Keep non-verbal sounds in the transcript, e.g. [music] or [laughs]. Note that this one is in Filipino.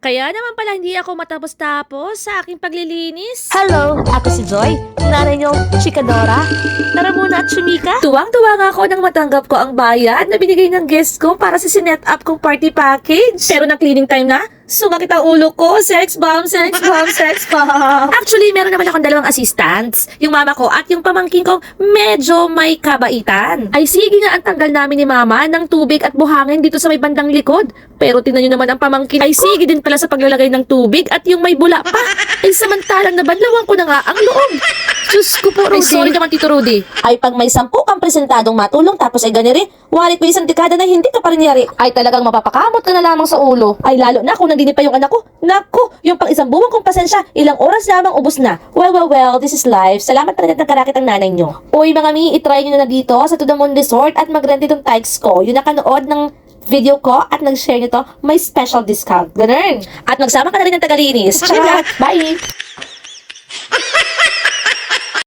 Kaya naman pala hindi ako matapos-tapos sa aking paglilinis. Hello, ako si Joy, nanay niyong chikadora. Tara muna at sumika. Tuwang-tuwa nga ako nang matanggap ko ang bayad na binigay ng guest ko para sa sinet up kong party package. Pero na cleaning time na, sumakit ang ulo ko. Sex bomb, sex bomb, [laughs] sex bomb. Actually, meron naman akong dalawang assistants. Yung mama ko at yung pamangkin kong medyo may kabaitan. Ay sige nga ang tanggal namin ni mama ng tubig at buhangin dito sa may bandang likod. Pero tingnan nyo naman ang pamangkin ay sige din pala sa paglalagay ng tubig at yung may bula pa. [laughs] Ay samantalang nabanlawan ko na nga ang loob. Diyos ko po, Rudy. sorry naman, Tito Rudy. Ay pag may sampu kang presentadong matulong tapos ay ganiri, walit ko isang dekada na hindi ka pa rin yari. Ay talagang mapapakamot ka na lamang sa ulo. Ay lalo na kung nandini pa yung anak ko. Naku, yung pang isang buwan kong pasensya, ilang oras lamang ubos na. Well, well, well, this is life. Salamat talaga at nagkarakit ang nanay nyo. Uy mga mi, itry nyo na dito sa To The Moon Resort at mag-rent itong tikes ko. Yung nakanood ng video ko at nag-share nito, may special discount. Ganun. At magsama ka na rin ng tagalinis. [laughs] Bye!